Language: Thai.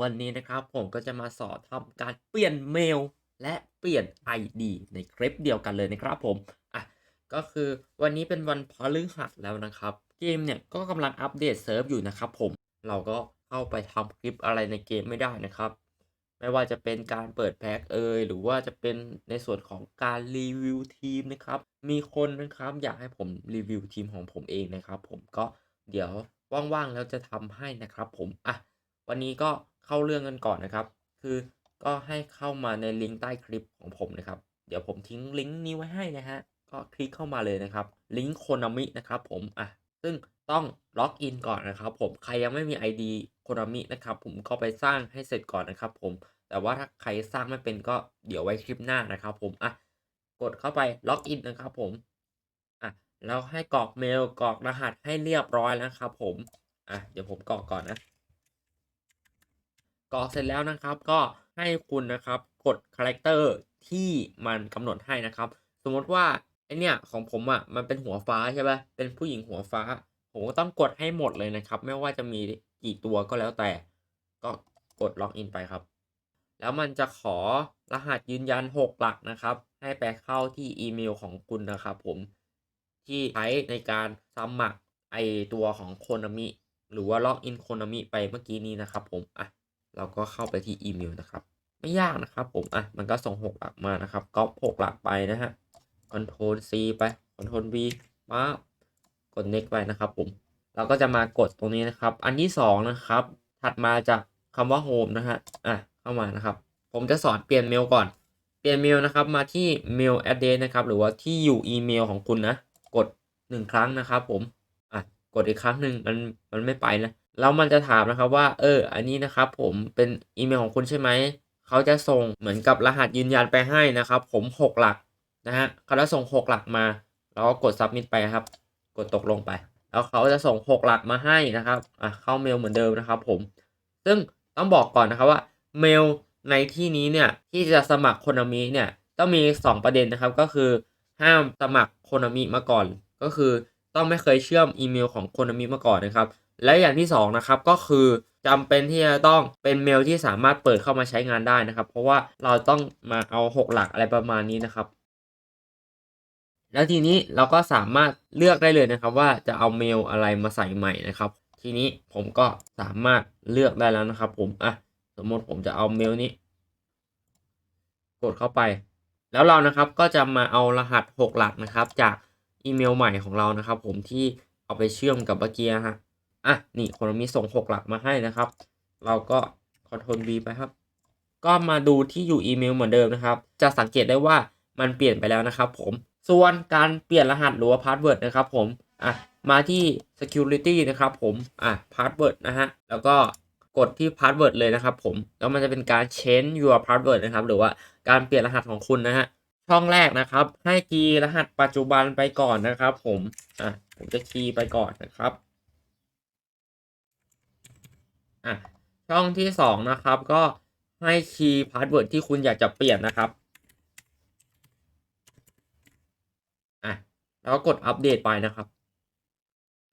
วันนี้นะครับผมก็จะมาสอนทำการเปลี่ยนเมลและเปลี่ยน ID ในคลิปเดียวกันเลยนะครับผมอะก็คือวันนี้เป็นวันพฤหัสแล้วนะครับ เกมเนี่ยก็กำลังอัปเดตเซิร์ฟอยู่นะครับผมเราก็เข้าไปทำคลิปอะไรในเกมไม่ได้นะครับ ไม่ว่าจะเป็นการเปิดแพ็กเอยหรือว่าจะเป็นในส่วนของการรีวิวทีมนะครับ มีคนนะครับอยากให้ผมรีวิวทีมของผมเองนะครับ ผมก็เดี๋ยวว่างๆแล้วจะทำให้นะครับ ผมอะวันนี้ก็ เข้าเรื่องกันก่อนนะครับ คือก็ให้เข้ามาในลิงก์ใต้คลิปของผมนะครับ เดี๋ยวผมทิ้งลิงก์นี้ไว้ให้นะฮะ ก็คลิกเข้ามาเลยนะครับ ลิงก์โคนามินะครับผม อะ ซึ่งต้องล็อกอินก่อนนะครับผม ใครยังไม่มี ID โคนามินะครับ ผมก็ไปสร้างให้เสร็จก่อนนะครับผม แต่ว่าถ้าใครสร้างไม่เป็นก็เดี๋ยวไว้คลิปหน้านะครับผม อะ กดเข้าไปล็อกอินนะครับผม อะ แล้วให้กรอกเมลกรอกรหัสให้เรียบร้อยแล้วครับผม อะ เดี๋ยวผมกรอกก่อนนะ กรอกเสร็จแล้วนะครับ ก็ให้คุณนะครับกดคาแรคเตอร์ที่มันกำหนดให้นะครับ สมมติว่าไอเนี่ยของผมอะมันเป็นหัวฟ้าใช่ไหมเป็นผู้หญิงหัวฟ้า ผมก็ต้องกดให้หมดเลยนะครับ ไม่ว่าจะมีกี่ตัวก็แล้วแต่ ก็กดล็อกอินไปครับ แล้วมันจะขอรหัสยืนยัน 6 หลักนะครับ ให้ไปเข้าที่อีเมลของคุณนะครับผมที่ใช้ในการสมัครไอตัวของโคนามิหรือว่าล็อกอินโคนามิไปเมื่อกี้นี้นะครับผมอะ เราก็เข้าไปที่อีเมลนะครับ ไม่ยากนะครับผมอะมันก็ส่ง 6 หลักมานะครับก๊อป6หลักไปนะฮะ Ctrl C ไป Ctrl V มากด next ไปนะครับผมเราก็จะมากดตรงนี้นะครับ อันที่สองนะครับ ถัดมาจากคำว่า home นะฮะอะเข้ามานะครับ ผมจะสอนเปลี่ยนเมลก่อน เปลี่ยนเมลนะครับมาที่ mail address นะครับ หรือว่าที่อยู่อีเมลของคุณนะ กดหนึ่งครั้งนะครับผมอะกดอีกครั้งหนึ่งมันมันไม่ไปนะ แล้วมันจะถามนะครับว่า เออ อันนี้นะครับผมเป็นอีเมลของคุณใช่ไหม เขาจะส่งเหมือนกับรหัสยืนยันไปให้นะครับ ผม 6 หลักนะฮะเขาจะส่ง 6 หลักมาเราก็กด submit ไปครับ กดตกลงไป แล้วเขาจะส่ง 6 หลักมาให้นะครับ อะ เข้าเมลเหมือนเดิมนะครับผม ซึ่งต้องบอกก่อนนะครับว่าเมลในที่นี้เนี่ยที่จะสมัครโคนามิเนี่ยต้องมี 2 ประเด็นนะครับ ก็คือห้ามสมัครโคนามิมาก่อน ก็คือต้องไม่เคยเชื่อมอีเมลของโคนามิมาก่อนนะครับ และอย่างที่2นะครับก็คือจำเป็นที่จะต้องเป็นเมลที่สามารถเปิดเข้ามาใช้งานได้นะครับ เพราะว่าเราต้องมาเอา 6 หลักอะไรประมาณนี้นะครับ แล้วทีนี้เราก็สามารถเลือกได้เลยนะครับ ว่าจะเอาเมลอะไรมาใส่ใหม่นะครับ ทีนี้ผมก็สามารถเลือกได้แล้วนะครับ ผมอะสมมติผมจะเอาเมลนี้ กดเข้าไป แล้วเรานะครับก็จะมาเอารหัส 6 หลักนะครับ จากอีเมลใหม่ของเรานะครับ ผมที่เอาไปเชื่อมกับเมื่อกี้ฮะ อะนี่คนมีส่ง 6 หลักมาให้นะครับ เราก็ Ctrl V ไปครับ ก็มาดูที่อยู่อีเมลเหมือนเดิมนะครับ จะสังเกตได้ว่ามันเปลี่ยนไปแล้วนะครับผม ส่วนการเปลี่ยนรหัสหรือว่าพาสเวิร์ดนะครับผมอะมาที่ security นะครับผมอะ password นะฮะ แล้วก็กดที่ password เลยนะครับผม แล้วมันจะเป็นการ change your password นะครับ หรือว่าการเปลี่ยนรหัสของคุณนะฮะ ช่องแรกนะครับ ให้คีย์รหัสปัจจุบันไปก่อนนะครับผม อะ ผมจะคีย์ไปก่อนนะครับ อะช่องที่สองนะครับก็ให้คีย์พาสเวิร์ดที่คุณอยากจะเปลี่ยนนะครับอะแล้วก็กดอัปเดตไปนะครับ